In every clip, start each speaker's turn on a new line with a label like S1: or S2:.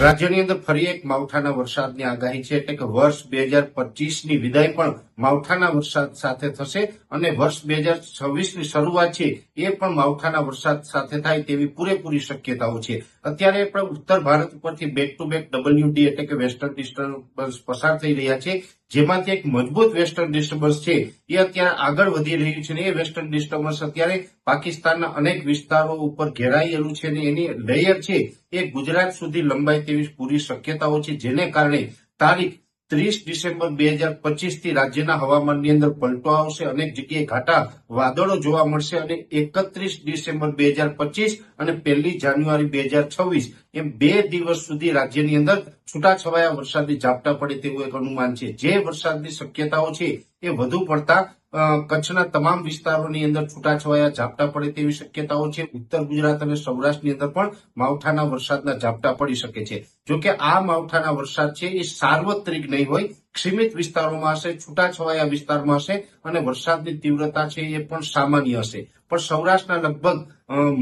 S1: રાજ્યની અંદર ફરી એક માવઠાના વરસાદની આગાહી છે એટલે કે વર્ષ બે હજાર પચીસની વિદાય પણ માવઠાના વરસાદ સાથે થશે અને વર્ષ બે હજાર છવ્વીસની શરૂઆત છે એ પણ માવઠાના વરસાદ સાથે થાય તેવી પૂરેપૂરી શક્યતાઓ છે. અત્યારે પણ ઉત્તર ભારત ઉપરથી બેક ટુ બેક ડબલ્યુડી એટલે કે વેસ્ટર્ન ડિસ્ટર્બન્સ પસાર થઈ રહ્યા છે. જેમાંથી એક મજબૂત વેસ્ટર્ન ડિસ્ટર્બન્સ છે, એ અત્યારે આગળ વધી રહ્યું છે ને એ વેસ્ટર્ન ડિસ્ટર્બન્સ અત્યારે પાકિસ્તાનના અનેક વિસ્તારો ઉપર ઘેરાયેલું છે અને એની લેયર છે એ ગુજરાત સુધી લંબાય તેવી પૂરી શક્યતાઓ છે, જેને કારણે તારીખ ત્રીસ ડિસેમ્બર બે હજાર પચીસથી રાજ્યના હવામાનની અંદર પલટો આવશે, અનેક જગ્યાએ ઘાટા વાદળો જોવા મળશે અને એકત્રીસ ડિસેમ્બર બે હજાર પચીસ અને પહેલી જાન્યુઆરી બે હજાર છવ્વીસ એમ બે દિવસ સુધી રાજ્યની અંદર છૂટાછવાયા વરસાદની ઝાપટા પડે તેવું એક અનુમાન છે. જે વરસાદની શક્યતાઓ છે એ વધુ પડતા કચ્છના તમામ વિસ્તારોની અંદર છૂટાછવાયા ઝાપટા પડે તેવી શક્યતાઓ છે. ઉત્તર ગુજરાત અને સૌરાષ્ટ્રની અંદર પણ માવઠાના વરસાદના ઝાપટા પડી શકે છે. જોકે આ માવઠાના વરસાદ છે એ સાર્વત્રિક નહીં હોય સીમિત વિસ્તારોમાં હશે, છૂટાછવાયા વિસ્તારમાં હશે અને વરસાદની તીવ્રતા છે એ પણ સામાન્ય હશે. પણ સૌરાષ્ટ્રના લગભગ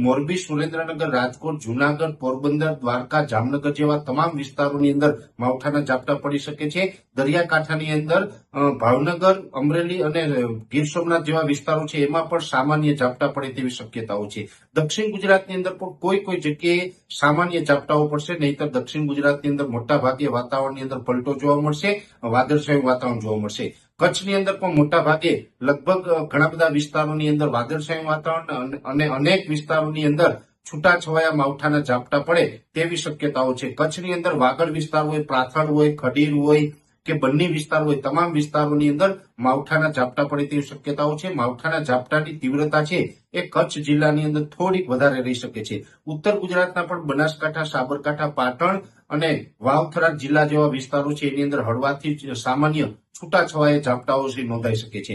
S1: મોરબી, સુરેન્દ્રનગર, રાજકોટ, જુનાગઢ, પોરબંદર, દ્વારકા, જામનગર જેવા તમામ વિસ્તારોની અંદર માવઠાના ઝાપટા પડી શકે છે. દરિયાકાંઠાની અંદર ભાવનગર, અમરેલી અને ગીર સોમનાથ જેવા વિસ્તારો છે, એમાં પણ સામાન્ય ઝાપટા પડે તેવી શક્યતાઓ છે. દક્ષિણ ગુજરાતની અંદર પણ કોઈ કોઈ જગ્યાએ સામાન્ય ઝાપટાઓ પડશે, નહીતર દક્ષિણ ગુજરાતની અંદર મોટા ભાગે વાતાવરણની અંદર પલટો જોવા મળશે, વાદળછાયું વાતાવરણ જોવા મળશે. કચ્છની અંદર પણ મોટા ભાગે લગભગ ઘણા બધા વિસ્તારોની અંદર વાદળછાયું વાતાવરણ અને- અને અનેક વિસ્તારોની અંદર છૂટાછવાયા માવઠાના ઝાપટા પડે તેવી શક્યતાઓ છે. કચ્છની અંદર વાગડ વિસ્તાર હોય, પ્રાથળ હોય, ખડીર હોય કે બંને વિસ્તારો તમામ વિસ્તારોની અંદર માવઠાના ઝાપટા પડે તેવી શક્યતાઓ છે. માવઠાના ઝાપટાની તીવ્રતા છે એ કચ્છ જિલ્લાની અંદર થોડીક વધારે રહી શકે છે. ઉત્તર ગુજરાતના પણ બનાસકાંઠા, સાબરકાંઠા, પાટણ અને વાવથરા જિલ્લા જેવા વિસ્તારો છે. એની અંદર હળવાથી સામાન્ય છૂટાછવાયા ઝાપટાઓ નોંધાઈ શકે છે.